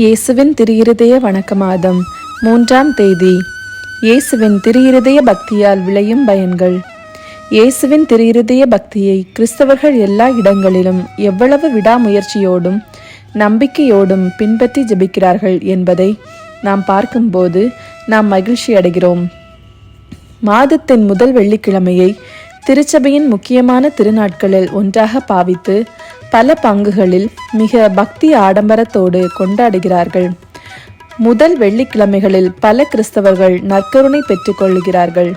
இயேசுவின் திருஇருதய வணக்க மாதம் மூன்றாம் தேதி. இயேசுவின் திருஇருதய பக்தியால் விளையும் பயன்கள். இயேசுவின் திருஇருதய பக்தியை கிறிஸ்தவர்கள் எல்லா இடங்களிலும் எவ்வளவு விடாமுயற்சியோடும் நம்பிக்கையோடும் பின்பற்றி ஜெபிக்கிறார்கள் என்பதை நாம் பார்க்கும்போது நாம் மகிழ்ச்சி அடைகிறோம். மாதத்தின் முதல் வெள்ளிக்கிழமையை திருச்சபையின் முக்கியமான திருநாட்களில் ஒன்றாக பாவித்து பல பங்குகளில் மிக பக்தி ஆடம்பரத்தோடு கொண்டாடுகிறார்கள். முதல் வெள்ளிக்கிழமைகளில் பல கிறிஸ்தவர்கள் நற்கருணை பெற்றுக்கொள்கிறார்கள்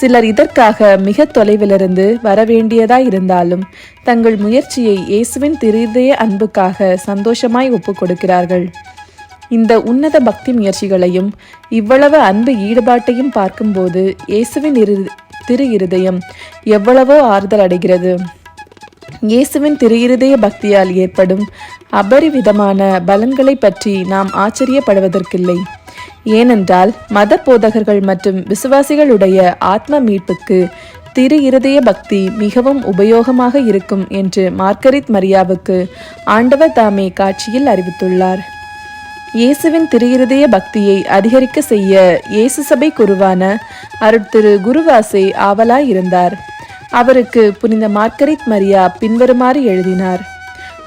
சிலர் இதற்காக மிக தொலைவிலிருந்து வரவேண்டியதாய் இருந்தாலும் தங்கள் முயற்சியை இயேசுவின் திருதய அன்புக்காக சந்தோஷமாய் ஒப்புக் கொடுக்கிறார்கள் இந்த உன்னத பக்தி முயற்சிகளையும் இவ்வளவு அன்பு ஈடுபாட்டையும் பார்க்கும்போது இயேசுவின் இரு திரு இருதயம் எவ்வளவோ ஆறுதல் அடைகிறது இயேசுவின் திருஇருதய பக்தியால் ஏற்படும் அபரிவிதமான பலன்களை பற்றி நாம் ஆச்சரியப்படுவதற்கில்லை. ஏனென்றால் மத போதகர்கள் மற்றும் விசுவாசிகளுடைய ஆத்ம மீட்புக்கு திரு இருதய பக்தி மிகவும் உபயோகமாக இருக்கும் என்று மார்கரித் மரியாவுக்கு ஆண்டவர் தாமே காட்சியில் அறிவித்துள்ளார். இயேசுவின் திருயிருதய பக்தியை அதிகரிக்க செய்ய இயேசு சபை குருவான அருட்திரு குருவாசே ஆவலாய் இருந்தார் அவருக்கு புனித மார்கரித் மரியா பின்வருமாறு எழுதினார்.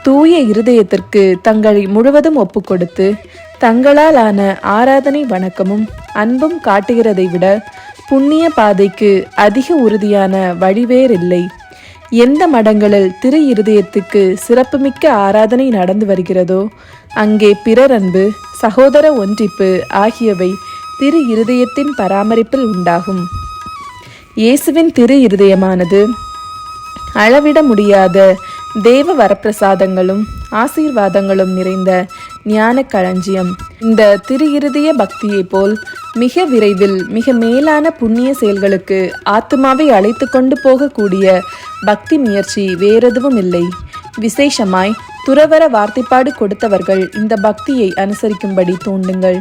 தூய இருதயத்திற்கு தங்களை முழுவதும் ஒப்புக்கொடுத்து தங்களால் ஆன ஆராதனை வணக்கமும் அன்பும் காட்டுகிறதை விட புண்ணிய பாதைக்கு அதிக உறுதியான வழிவேறில்லை. எந்த மடங்களில் திரு இருதயத்துக்கு சிறப்புமிக்க ஆராதனை நடந்து வருகிறதோ அங்கே பிறர் அன்பு சகோதர ஒன்றிப்பு ஆகியவை திரு இருதயத்தின் பராமரிப்பில் உண்டாகும். இயேசுவின் திரு இருதயமானது. அளவிட முடியாத தேவ வரப்பிரசாதங்களும் ஆசீர்வாதங்களும் நிறைந்த ஞான களஞ்சியம். இந்த திரு இருதய பக்தியைப் போல் மிக விரைவில் மிக மேலான புண்ணிய செயல்களுக்கு ஆத்மாவை அழைத்து கொண்டு போகக்கூடிய பக்தி முயற்சி வேறெதுவும் இல்லை. விசேஷமாய் துறவர வார்த்தைப்பாடு கொடுத்தவர்கள் இந்த பக்தியை அனுசரிக்கும்படி தூண்டுங்கள்.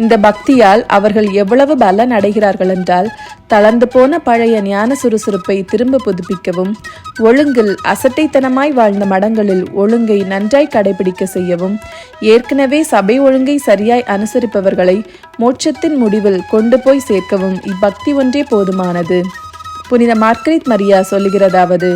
இந்த பக்தியால் அவர்கள் எவ்வளவு பலன் அடைகிறார்கள் என்றால் தளர்ந்து போன பழைய ஞான சுறுசுறுப்பை திரும்ப புதுப்பிக்கவும் ஒழுங்கில் அசட்டைத்தனமாய் வாழ்ந்த மடங்களில் ஒழுங்கை நன்றாய் கடைபிடிக்க செய்யவும் ஏற்கனவே சபை ஒழுங்கை சரியாய் அனுசரிப்பவர்களை மோட்சத்தின் முடிவில் கொண்டு போய் சேர்க்கவும் இப்பக்தி ஒன்றே போதுமானது. புனித மார்கரித் மரியா சொல்லுகிறதாவது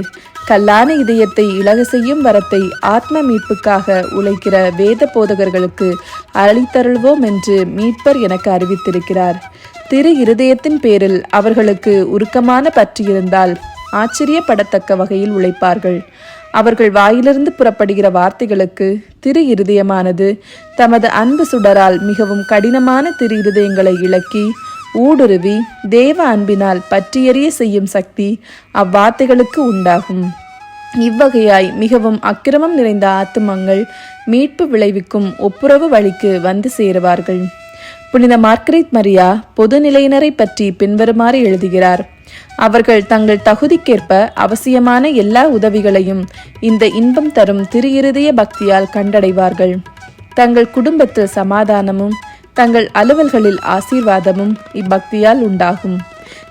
கல்லான இதயத்தை இழக செய்யும் வரத்தை ஆத்ம மீட்புக்காக உழைக்கிற வேத போதகர்களுக்கு அளித்தருள்வோம் என்று மீட்பர் எனக்கு அறிவித்திருக்கிறார். திரு இருதயத்தின் பேரில் அவர்களுக்கு உருக்கமான பற்றியிருந்தால் இருந்தால் ஆச்சரியப்படத்தக்க வகையில் உழைப்பார்கள். அவர்கள் வாயிலிருந்து புறப்படுகிற வார்த்தைகளுக்கு திரு இருதயமானது தமது அன்பு சுடரால் மிகவும் கடினமான திரு இருதயங்களை இழக்கி ஊடுருவி தேவ அன்பினால் பற்றியறிய செய்யும் சக்தி அவ்வார்த்தைகளுக்கு உண்டாகும். இவ்வகையாய் மிகவும் அக்கிரமம் நிறைந்த ஆத்துமங்கள் மீட்பு விளைவிக்கும் ஒப்புரவு வழிக்கு வந்து சேருவார்கள். புனித மார்கரித் மரியா பொதுநிலையினரை பற்றி பின்வருமாறு எழுதுகிறார். அவர்கள் தங்கள் தகுதிக்கேற்ப அவசியமான எல்லா உதவிகளையும் இந்த இன்பம் தரும் திரு இருதய பக்தியால் கண்டடைவார்கள். தங்கள் குடும்பத்தில் சமாதானமும் தங்கள் அலுவல்களில் ஆசீர்வாதமும் இப்பக்தியால் உண்டாகும்.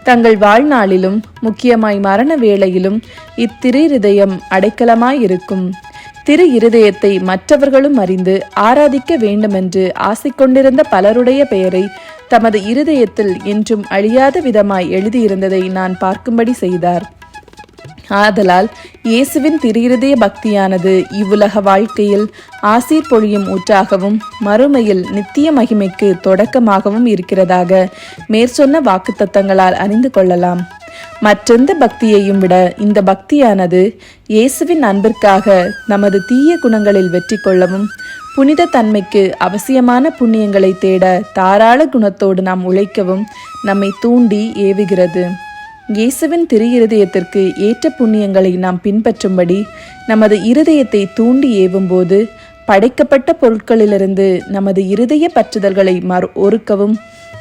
தங்கள் வாழ்நாளிலும் முக்கியமாய் மரண வேளையிலும் இத்திரு இருதயம் அடைக்கலமாயிருக்கும். திரு இருதயத்தை மற்றவர்களும் அறிந்து ஆராதிக்க வேண்டுமென்று ஆசை கொண்டிருந்த பலருடைய பெயரை தமது இருதயத்தில் என்றும் அழியாத விதமாய் எழுதியிருந்ததை நான் பார்க்கும்படி செய்தார். ஆதலால் இயேசுவின் திருயிருதய பக்தியானது. இவ்வுலக வாழ்க்கையில் ஆசீர் பொழியும் ஊற்றாகவும் மறுமையில் நித்திய மகிமைக்கு தொடக்கமாகவும் இருக்கிறதாக மேற்சொன்ன வாக்குத்தத்தங்களால் அறிந்து கொள்ளலாம். மற்றெந்த பக்தியையும் விட இந்த பக்தியானது இயேசுவின் அன்பிற்காக நமது தீய குணங்களில் வெற்றி கொள்ளவும் புனித தன்மைக்கு அவசியமான புண்ணியங்களை தேட தாராள குணத்தோடு நாம் உழைக்கவும் நம்மை தூண்டி ஏவுகிறது. இயேசுவின் திரு இருதயத்திற்கு ஏற்ற புண்ணியங்களை நாம் பின்பற்றும்படி நமது இருதயத்தை தூண்டி ஏவும்போது படைக்கப்பட்ட பொருட்களிலிருந்து நமது இருதய பற்றுதல்களை மறு ஒருக்கவும்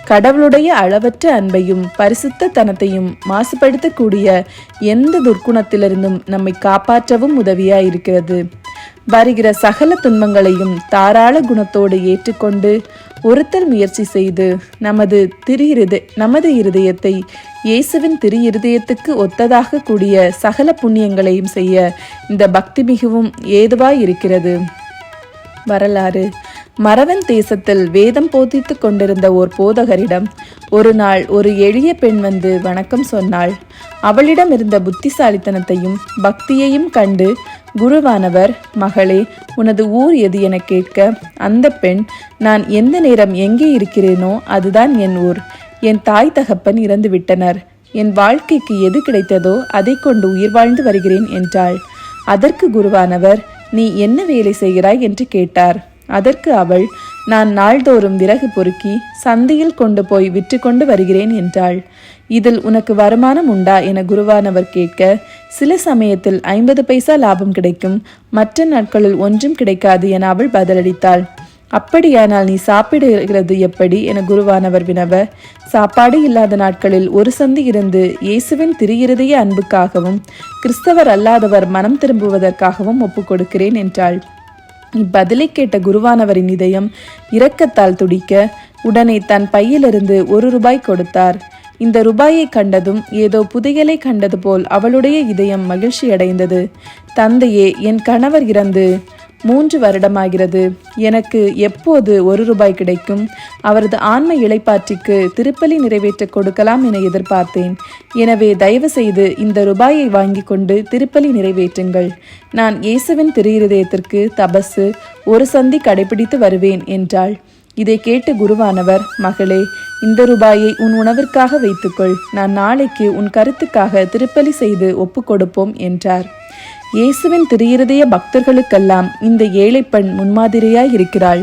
கடவுளுடைய அளவற்ற அன்பையும் பரிசுத்த தனத்தையும் மாசுபடுத்தக்கூடிய எந்த துர்க்குணத்திலிருந்தும் நம்மை காப்பாற்றவும் உதவியாயிருக்கிறது. வருகிற சகல துன்பங்களையும் தாராள குணத்தோடு ஏற்றுக்கொண்டு ஒருத்தல் முயற்சி செய்து நமது திரு நமது இருதயத்தை இயேசுவின் திரு இருதயத்துக்கு ஒத்ததாக கூடிய சகல புண்ணியங்களையும் செய்ய இந்த பக்தி மிகவும் ஏதுவாய் இருக்கிறது. வரலாறு. மறவன் தேசத்தில் வேதம் போதித்துக் கொண்டிருந்த ஓர் போதகரிடம் ஒரு நாள் ஒரு எளிய பெண் வந்து வணக்கம் சொன்னாள். அவளிடம் இருந்த புத்திசாலித்தனத்தையும் பக்தியையும் கண்டு குருவானவர் மகளே உனது ஊர் எது என கேட்க? அந்த பெண் நான் எந்த நேரம் எங்கே இருக்கிறேனோ அதுதான் என் ஊர். என் தாய் தகப்பன் இறந்து விட்டனர். என் வாழ்க்கைக்கு எது கிடைத்ததோ அதை கொண்டு உயிர் வாழ்ந்து வருகிறேன் என்றாள். அதற்கு குருவானவர் நீ என்ன வேலை செய்கிறாய்? என்று கேட்டார். அதற்கு அவள் நான் நாள்தோறும் விறகு பொறுக்கி சந்தையில் கொண்டு போய் விற்று கொண்டு வருகிறேன் என்றாள். இதில் உனக்கு வருமானம் உண்டா? என குருவானவர் கேட்க சில சமயத்தில் ஐம்பது பைசா லாபம் கிடைக்கும் மற்ற நாட்களில் ஒன்றும் கிடைக்காது என அவள் பதிலளித்தாள். அப்படியானால் நீ சாப்பிடுகிறது எப்படி? என குருவானவர் வினவ சாப்பாடு இல்லாத நாட்களில் ஒரு சந்தி இருந்து இயேசுவின் திரியிறதைய அன்புக்காகவும் கிறிஸ்தவர் அல்லாதவர் மனம் திரும்புவதற்காகவும் ஒப்புக்கொடுக்கிறேன் என்றாள். இப்பதிலை கேட்ட குருவானவரின் இதயம் இரக்கத்தால் துடிக்க உடனே தன் பையிலிருந்து ஒரு ரூபாய் கொடுத்தார். இந்த ரூபாயை கண்டதும் ஏதோ புதையலை கண்டது போல் அவளுடைய இதயம் மகிழ்ச்சியடைந்தது. தந்தையே என் கணவர் இறந்து. மூன்று வருடமாகிறது. எனக்கு எப்போது ஒரு ரூபாய் கிடைக்கும்? அவரது ஆன்ம இளைப்பாற்றிக்கு திருப்பலி நிறைவேற்ற கொடுக்கலாம் என எதிர்பார்த்தேன். எனவே தயவு செய்து இந்த ரூபாயை வாங்கி கொண்டு திருப்பலி நிறைவேற்றுங்கள். நான் இயேசுவின் திருஹிருதயத்திற்கு தபசு ஒரு சந்தி கடைபிடித்து வருவேன் என்றாள். இதை கேட்டு குருவானவர் மகளே இந்த ரூபாயை உன் உணவிற்காக வைத்துக்கொள். நான் நாளைக்கு உன் கருத்துக்காக திருப்பலி செய்து ஒப்புக்கொடுப்போம் என்றார். இயேசுவின் திரு இருதய பக்தர்களுக்கெல்லாம் இந்த ஏழை பெண் முன்மாதிரியாய் இருக்கிறாள்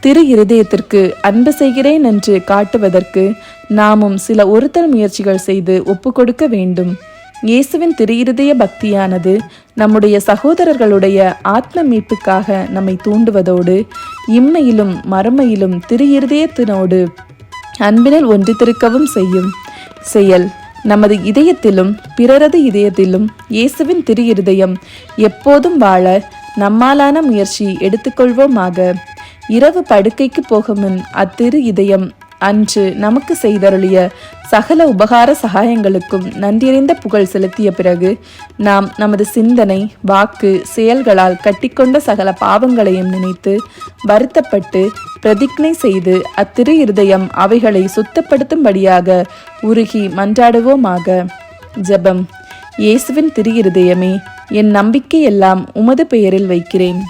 திரு இருதயத்திற்கு அன்பு செய்கிறேன் என்று காட்டுவதற்கு நாமும் சில ஒருத்தல் முயற்சிகள் செய்து ஒப்புக்கொடுக்க வேண்டும். இயேசுவின் திரு இருதய பக்தியானது நம்முடைய சகோதரர்களுடைய ஆத்ம மீட்புக்காக நம்மை தூண்டுவதோடு இம்மையிலும் மறுமையிலும் திரு இருதயத்தினோடு அன்பினில் ஒன்றித்திருக்கவும் செய்யும். செயல். நமது இதயத்திலும் பிறரது இதயத்திலும் இயேசுவின் திரு இருதயம் எப்போதும் வாழ நம்மாலான முயற்சி எடுத்துக்கொள்வோமாக. இரவு படுக்கைக்கு போகும் முன் அத்திரு இதயம் அன்று நமக்கு செய்தருளிய சகல உபகார சகாயங்களுக்கும் நன்றியறிந்த புகழ் செலுத்திய பிறகு நாம் நமது சிந்தனை வாக்கு செயல்களால் கட்டிக்கொண்ட சகல பாவங்களையும் நினைத்து வருத்தப்பட்டு பிரதிக்னை செய்து அத்திரு இருதயம் அவைகளை சுத்தப்படுத்தும்படியாக உருகி மன்றாடுவோமாக. ஜெபம். இயேசுவின் திரு இருதயமே என் நம்பிக்கை எல்லாம் உமது பெயரில் வைக்கிறேன்.